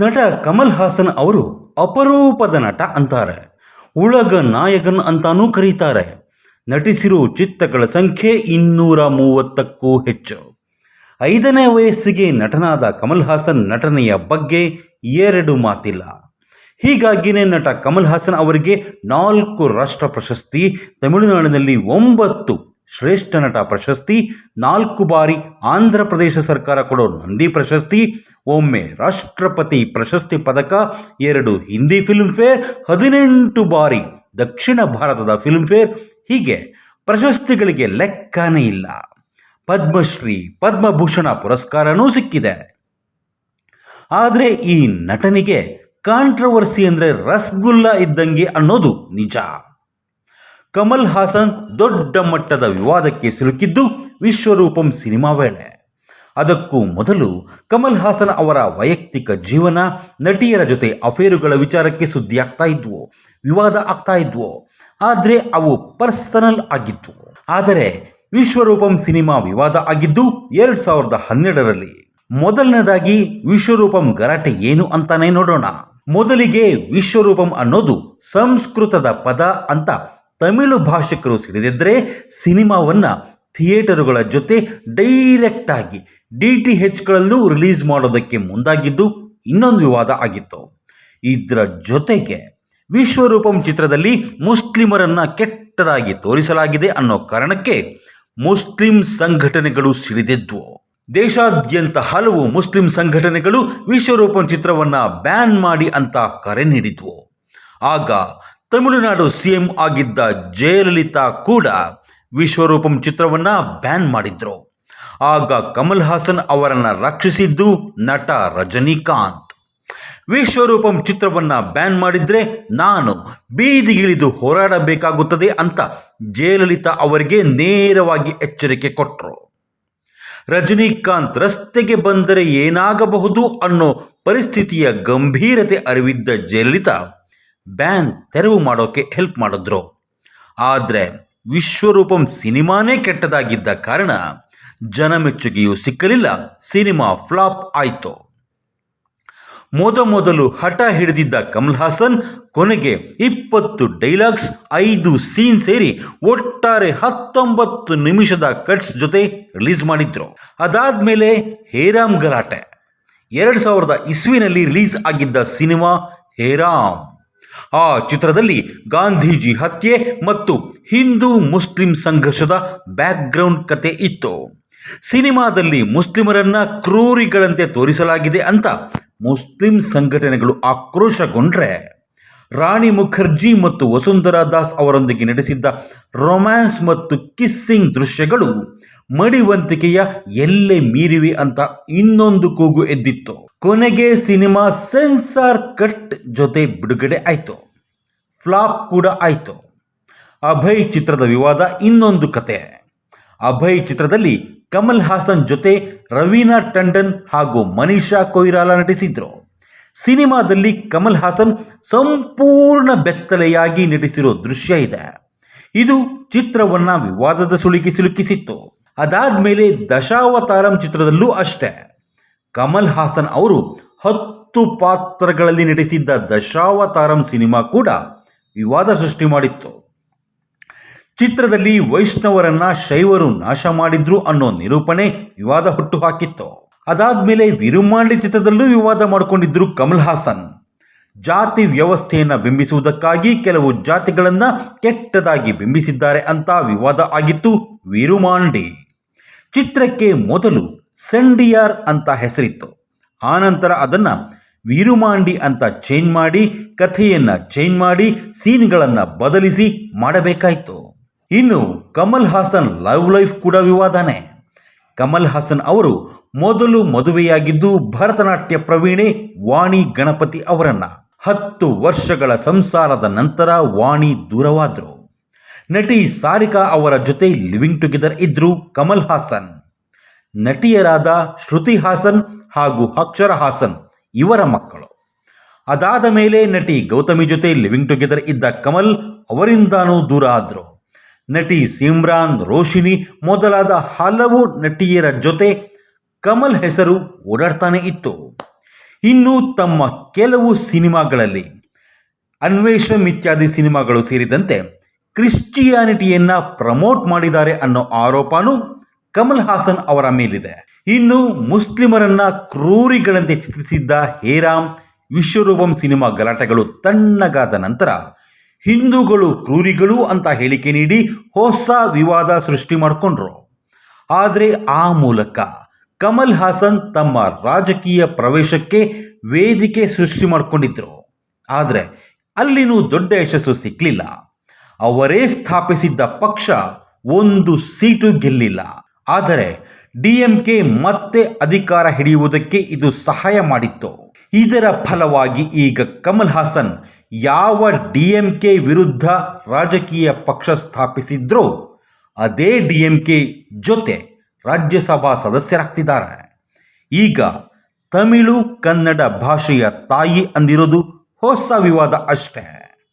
ನಟ ಕಮಲ್ ಹಾಸನ್ ಅವರು ಅಪರೂಪದ ನಟ ಅಂತಾರೆ. ಉಳಗ ನಾಯಕನ್ ಅಂತಾನೂ ಕರೀತಾರೆ. ನಟಿಸಿರೋ ಚಿತ್ರಗಳ ಸಂಖ್ಯೆ ಇನ್ನೂರ ಮೂವತ್ತಕ್ಕೂ ಹೆಚ್ಚು. ಐದನೇ ವಯಸ್ಸಿಗೆ ನಟನಾದ ಕಮಲ್ ಹಾಸನ್ ನಟನೆಯ ಬಗ್ಗೆ ಎರಡು ಮಾತಿಲ್ಲ. ಹೀಗಾಗಿಯೇ ನಟ ಕಮಲ್ ಹಾಸನ್ ಅವರಿಗೆ ನಾಲ್ಕು ರಾಷ್ಟ್ರ ಪ್ರಶಸ್ತಿ, ತಮಿಳುನಾಡಿನಲ್ಲಿ ಒಂಬತ್ತು ಶ್ರೇಷ್ಠ ನಟ ಪ್ರಶಸ್ತಿ, ನಾಲ್ಕು ಬಾರಿ ಆಂಧ್ರ ಪ್ರದೇಶ ಸರ್ಕಾರ ಕೊಡೋ ನಂದಿ ಪ್ರಶಸ್ತಿ, ಒಮ್ಮೆ ರಾಷ್ಟ್ರಪತಿ ಪ್ರಶಸ್ತಿ ಪದಕ, ಎರಡು ಹಿಂದಿ ಫಿಲ್ಮ್ಫೇರ್ ಹದಿನೆಂಟು ಬಾರಿ ದಕ್ಷಿಣ ಭಾರತದ ಫಿಲ್ಮ್ಫೇರ್ ಹೀಗೆ ಪ್ರಶಸ್ತಿಗಳಿಗೆ ಲೆಕ್ಕನೇ ಇಲ್ಲ. ಪದ್ಮಶ್ರೀ, ಪದ್ಮಭೂಷಣ ಪುರಸ್ಕಾರನೂ ಸಿಕ್ಕಿದೆ. ಆದರೆ ಈ ನಟನಿಗೆ ಕಾಂಟ್ರವರ್ಸಿ ಅಂದರೆ ರಸಗುಲ್ಲ ಇದ್ದಂಗೆ ಅನ್ನೋದು ನಿಜ. ಕಮಲ್ ಹಾಸನ್ ದೊಡ್ಡ ಮಟ್ಟದ ವಿವಾದಕ್ಕೆ ಸಿಲುಕಿದ್ದು ವಿಶ್ವರೂಪಂ ಸಿನಿಮಾ ವೇಳೆ. ಅದಕ್ಕೂ ಮೊದಲು ಕಮಲ್ ಹಾಸನ್ ಅವರ ವೈಯಕ್ತಿಕ ಜೀವನ ನಟಿಯರ ಜೊತೆ ಅಫೇರುಗಳ ವಿಚಾರಕ್ಕೆ ಸುದ್ದಿ ಆಗ್ತಾ ಇದ್ವು, ವಿವಾದ ಆಗ್ತಾ ಇದ್ವು. ಆದರೆ ಅವು ಪರ್ಸನಲ್ ಆಗಿತ್ತು. ಆದರೆ ವಿಶ್ವರೂಪಂ ಸಿನಿಮಾ ವಿವಾದ ಆಗಿದ್ದು ಎರಡು ಸಾವಿರದ ಹನ್ನೆರಡರಲ್ಲಿ. ಮೊದಲನೇದಾಗಿ ವಿಶ್ವರೂಪಂ ಗಲಾಟೆ ಏನು ಅಂತಾನೆ ನೋಡೋಣ. ಮೊದಲಿಗೆ ವಿಶ್ವರೂಪಂ ಅನ್ನೋದು ಸಂಸ್ಕೃತದ ಪದ ಅಂತ ತಮಿಳು ಭಾಷಿಕರು ಸಿಡಿದಿದ್ದರೆ ಸಿನಿಮಾವನ್ನು ಥಿಯೇಟರುಗಳ ಜೊತೆ ಡೈರೆಕ್ಟಾಗಿ ಡಿ ಟಿ ಹೆಚ್ಗಳಲ್ಲೂ ರಿಲೀಸ್ ಮಾಡೋದಕ್ಕೆ ಮುಂದಾಗಿದ್ದು ಇನ್ನೊಂದು ವಿವಾದ ಆಗಿತ್ತು. ಇದರ ಜೊತೆಗೆ ವಿಶ್ವರೂಪಂ ಚಿತ್ರದಲ್ಲಿ ಮುಸ್ಲಿಮರನ್ನು ಕೆಟ್ಟದಾಗಿ ತೋರಿಸಲಾಗಿದೆ ಅನ್ನೋ ಕಾರಣಕ್ಕೆ ಮುಸ್ಲಿಂ ಸಂಘಟನೆಗಳು ಸಿಡಿದಿದ್ವು. ದೇಶಾದ್ಯಂತ ಹಲವು ಮುಸ್ಲಿಂ ಸಂಘಟನೆಗಳು ವಿಶ್ವರೂಪಂ ಚಿತ್ರವನ್ನು ಬ್ಯಾನ್ ಮಾಡಿ ಅಂತ ಕರೆ ನೀಡಿದ್ವು. ಆಗ ತಮಿಳುನಾಡು ಸಿಎಂ ಆಗಿದ್ದ ಜಯಲಲಿತಾ ಕೂಡ ವಿಶ್ವರೂಪಂ ಚಿತ್ರವನ್ನ ಬ್ಯಾನ್ ಮಾಡಿದ್ರು. ಆಗ ಕಮಲ್ ಹಾಸನ್ ಅವರನ್ನು ರಕ್ಷಿಸಿದ್ದು ನಟ ರಜನಿಕಾಂತ್. ವಿಶ್ವರೂಪಂ ಚಿತ್ರವನ್ನ ಬ್ಯಾನ್ ಮಾಡಿದ್ರೆ ನಾನು ಬೀದಿಗಿಳಿದು ಹೋರಾಡಬೇಕಾಗುತ್ತದೆ ಅಂತ ಜಯಲಲಿತಾ ಅವರಿಗೆ ನೇರವಾಗಿ ಎಚ್ಚರಿಕೆ ಕೊಟ್ಟರು ರಜನಿಕಾಂತ್ ರಸ್ತೆಗೆ ಬಂದರೆ ಏನಾಗಬಹುದು ಅನ್ನೋ ಪರಿಸ್ಥಿತಿಯ ಗಂಭೀರತೆ ಅರಿವಿದ್ದ ಜಯಲಲಿತಾ ಬ್ಯಾನ್ ತೆರವು ಮಾಡೋಕೆ ಹೆಲ್ಪ್ ಮಾಡಿದ್ರು. ಆದರೆ ವಿಶ್ವರೂಪಂ ಸಿನಿಮಾನೇ ಕೆಟ್ಟದಾಗಿದ್ದ ಕಾರಣ ಜನಮೆಚ್ಚುಗೆಯೂ ಸಿಕ್ಕಲಿಲ್ಲ, ಸಿನಿಮಾ ಫ್ಲಾಪ್ ಆಯಿತು. ಮೊದಮೊದಲು ಹಠ ಹಿಡಿದಿದ್ದ ಕಮಲ್ ಹಾಸನ್ ಕೊನೆಗೆ ಇಪ್ಪತ್ತು ಡೈಲಾಗ್ಸ್, ಐದು ಸೀನ್ ಸೇರಿ ಒಟ್ಟಾರೆ ಹತ್ತೊಂಬತ್ತು ನಿಮಿಷದ ಕಟ್ಸ್ ಜೊತೆ ರಿಲೀಸ್ ಮಾಡಿದ್ರು. ಅದಾದ್ಮೇಲೆ ಹೇರಾಮ್ ಗಲಾಟೆ. ಎರಡು ಸಾವಿರದ ಇಸ್ವಿನಲ್ಲಿ ರಿಲೀಸ್ ಆಗಿದ್ದ ಸಿನಿಮಾ ಹೇರಾಮ್. ಆ ಚಿತ್ರದಲ್ಲಿ ಗಾಂಧೀಜಿ ಹತ್ಯೆ ಮತ್ತು ಹಿಂದೂ ಮುಸ್ಲಿಂ ಸಂಘರ್ಷದ ಬ್ಯಾಕ್ಗ್ರೌಂಡ್ ಕತೆ ಇತ್ತು. ಸಿನಿಮಾದಲ್ಲಿ ಮುಸ್ಲಿಮರನ್ನ ಕ್ರೂರಿಗಳಂತೆ ತೋರಿಸಲಾಗಿದೆ ಅಂತ ಮುಸ್ಲಿಂ ಸಂಘಟನೆಗಳು ಆಕ್ರೋಶಗೊಂಡ್ರೆ, ರಾಣಿ ಮುಖರ್ಜಿ ಮತ್ತು ವಸುಂಧರಾ ದಾಸ್ ಅವರೊಂದಿಗೆ ನಡೆಸಿದ್ದ ರೊಮ್ಯಾನ್ಸ್ ಮತ್ತು ಕಿಸ್ಸಿಂಗ್ ದೃಶ್ಯಗಳು ಮಡಿವಂತಿಕೆಯ ಎಲ್ಲೆ ಮೀರಿವೆ ಅಂತ ಇನ್ನೊಂದು ಕೂಗು ಎದ್ದಿತ್ತು. ಕೊನೆಗೆ ಸಿನಿಮಾ ಸೆನ್ಸಾರ್ ಕಟ್ ಜೊತೆ ಬಿಡುಗಡೆ ಆಯಿತು. ಫ್ಲಾಪ್ ಕೂಡ ಆಯಿತು. ಅಭಯ್ ಚಿತ್ರದ ವಿವಾದ ಇನ್ನೊಂದು ಕತೆ. ಅಭಯ್ ಚಿತ್ರದಲ್ಲಿ ಕಮಲ್ ಹಾಸನ್ ಜೊತೆ ರವೀನಾ ಟಂಡನ್ ಹಾಗೂ ಮನೀಷಾ ಕೊಯ್ರಾಲ ನಟಿಸಿದ್ರು. ಸಿನಿಮಾದಲ್ಲಿ ಕಮಲ್ ಹಾಸನ್ ಸಂಪೂರ್ಣ ಬೆತ್ತಲೆಯಾಗಿ ನಟಿಸಿರೋ ದೃಶ್ಯ ಇದೆ. ಇದು ಚಿತ್ರವನ್ನ ವಿವಾದದ ಸುಳಿಗೆ ಸಿಲುಕಿಸಿತ್ತು. ಅದಾದ ಮೇಲೆ ದಶಾವತಾರಂ ಚಿತ್ರದಲ್ಲೂ ಅಷ್ಟೇ. ಕಮಲ್ ಹಾಸನ್ ಅವರು ಹತ್ತು ಪಾತ್ರಗಳಲ್ಲಿ ನಟಿಸಿದ್ದ ದಶಾವತಾರಂ ಸಿನಿಮಾ ಕೂಡ ವಿವಾದ ಸೃಷ್ಟಿ ಮಾಡಿತ್ತು. ಚಿತ್ರದಲ್ಲಿ ವೈಷ್ಣವರನ್ನ ಶೈವರು ನಾಶ ಮಾಡಿದ್ರು ಅನ್ನೋ ನಿರೂಪಣೆ ವಿವಾದ ಹುಟ್ಟು ಹುಟ್ಟುಹಾಕಿತ್ತು. ಅದಾದ್ಮೇಲೆ ವಿರುಮಾಂಡಿ ಚಿತ್ರದಲ್ಲೂ ವಿವಾದ ಮಾಡಿಕೊಂಡಿದ್ರು ಕಮಲ್ ಹಾಸನ್. ಜಾತಿ ವ್ಯವಸ್ಥೆಯನ್ನು ಬಿಂಬಿಸುವುದಕ್ಕಾಗಿ ಕೆಲವು ಜಾತಿಗಳನ್ನು ಕೆಟ್ಟದಾಗಿ ಬಿಂಬಿಸಿದ್ದಾರೆ ಅಂತ ವಿವಾದ ಆಗಿತ್ತು ವಿರುಮಾಂಡಿ. ಚಿತ್ರಕ್ಕೆ ಮೊದಲು ಸೆಂಡಿಯಾರ್ ಅಂತ ಹೆಸರಿತ್ತು. ಆನಂತರ ಅದನ್ನು ವೀರುಮಾಂಡಿ ಅಂತ ಚೇಂಜ್ ಮಾಡಿ, ಕಥೆಯನ್ನು ಚೇಂಜ್ ಮಾಡಿ, ಸೀನ್ಗಳನ್ನು ಬದಲಿಸಿ ಮಾಡಬೇಕಾಯಿತು. ಇನ್ನು ಕಮಲ್ ಹಾಸನ್ ಲವ್ ಲೈಫ್ ಕೂಡ ವಿವಾದನೇ. ಕಮಲ್ ಹಾಸನ್ ಅವರು ಮೊದಲು ಮದುವೆಯಾಗಿದ್ದು ಭರತನಾಟ್ಯ ಪ್ರವೀಣೆ ವಾಣಿ ಗಣಪತಿ ಅವರನ್ನ. ಹತ್ತು ವರ್ಷಗಳ ಸಂಸಾರದ ನಂತರ ವಾಣಿ ದೂರವಾದರು. ನಟಿ ಸಾರಿಕಾ ಅವರ ಜೊತೆ ಲಿವಿಂಗ್ ಟುಗೆದರ್ ಇದ್ದರು ಕಮಲ್ ಹಾಸನ್. ನಟಿಯರಾದ ಶ್ರುತಿ ಹಾಸನ್ ಹಾಗೂ ಅಕ್ಷರ ಹಾಸನ್ ಇವರ ಮಕ್ಕಳು. ಅದಾದ ಮೇಲೆ ನಟಿ ಗೌತಮಿ ಜೊತೆ ಲಿವಿಂಗ್ ಟುಗೆದರ್ ಇದ್ದ ಕಮಲ್ ಅವರಿಂದಾನೂ ದೂರ ಆದರು. ನಟಿ ಸಿಮ್ರಾನ್ ರೋಶಿನಿ ಮೊದಲಾದ ಹಲವು ನಟಿಯರ ಜೊತೆ ಕಮಲ್ ಹೆಸರು ಓಡಾಡ್ತಾನೆ ಇತ್ತು. ಇನ್ನು ತಮ್ಮ ಕೆಲವು ಸಿನಿಮಾಗಳಲ್ಲಿ ಅನ್ವೇಷಮ್ ಇತ್ಯಾದಿ ಸಿನಿಮಾಗಳು ಸೇರಿದಂತೆ ಕ್ರಿಶ್ಚಿಯಾನಿಟಿಯನ್ನು ಪ್ರಮೋಟ್ ಮಾಡಿದ್ದಾರೆ ಅನ್ನೋ ಆರೋಪನೂ ಕಮಲ್ ಹಾಸನ್ ಅವರ ಮೇಲಿದೆ. ಇನ್ನು ಮುಸ್ಲಿಮರನ್ನ ಕ್ರೂರಿಗಳಂತೆ ಚಿತ್ರಿಸಿದ್ದ ಹೇರಾಮ್ ವಿಶ್ವರೂಪಂ ಸಿನಿಮಾ ಗಲಾಟೆಗಳು ತಣ್ಣಗಾದ ನಂತರ ಹಿಂದೂಗಳು ಕ್ರೂರಿಗಳು ಅಂತ ಹೇಳಿಕೆ ನೀಡಿ ಹೊಸ ವಿವಾದ ಸೃಷ್ಟಿ ಮಾಡಿಕೊಂಡ್ರು. ಆದರೆ ಆ ಮೂಲಕ ಕಮಲ್ ಹಾಸನ್ ತಮ್ಮ ರಾಜಕೀಯ ಪ್ರವೇಶಕ್ಕೆ ವೇದಿಕೆ ಸೃಷ್ಟಿ ಮಾಡಿಕೊಂಡಿದ್ರು. ಆದರೆ ಅಲ್ಲಿನೂ ದೊಡ್ಡ ಯಶಸ್ಸು ಸಿಕ್ಕಲಿಲ್ಲ ಅವರೇ ಸ್ಥಾಪಿಸಿದ್ದ ಪಕ್ಷ ಒಂದು ಸೀಟು ಗೆಲ್ಲಿಲ್ಲ. ಆದರೆ ಡಿಎಂಕೆ ಮತ್ತೆ ಅಧಿಕಾರ ಹಿಡಿಯುವುದಕ್ಕೆ ಇದು ಸಹಾಯ ಮಾಡಿತ್ತು. ಇದರ ಫಲವಾಗಿ ಈಗ ಕಮಲ್ ಹಾಸನ್ ಯಾವ ಡಿಎಂಕೆ ವಿರುದ್ಧ ರಾಜಕೀಯ ಪಕ್ಷ ಸ್ಥಾಪಿಸಿದ್ರೋ, ಅದೇ ಡಿಎಂಕೆ ಜೊತೆ ರಾಜ್ಯಸಭಾ ಸದಸ್ಯರಾಗ್ತಿದ್ದಾರೆ. ಈಗ ತಮಿಳು ಕನ್ನಡ ಭಾಷೆಯ ತಾಯಿ ಅಂದಿರೋದು ಹೊಸ ವಿವಾದ ಅಷ್ಟೇ.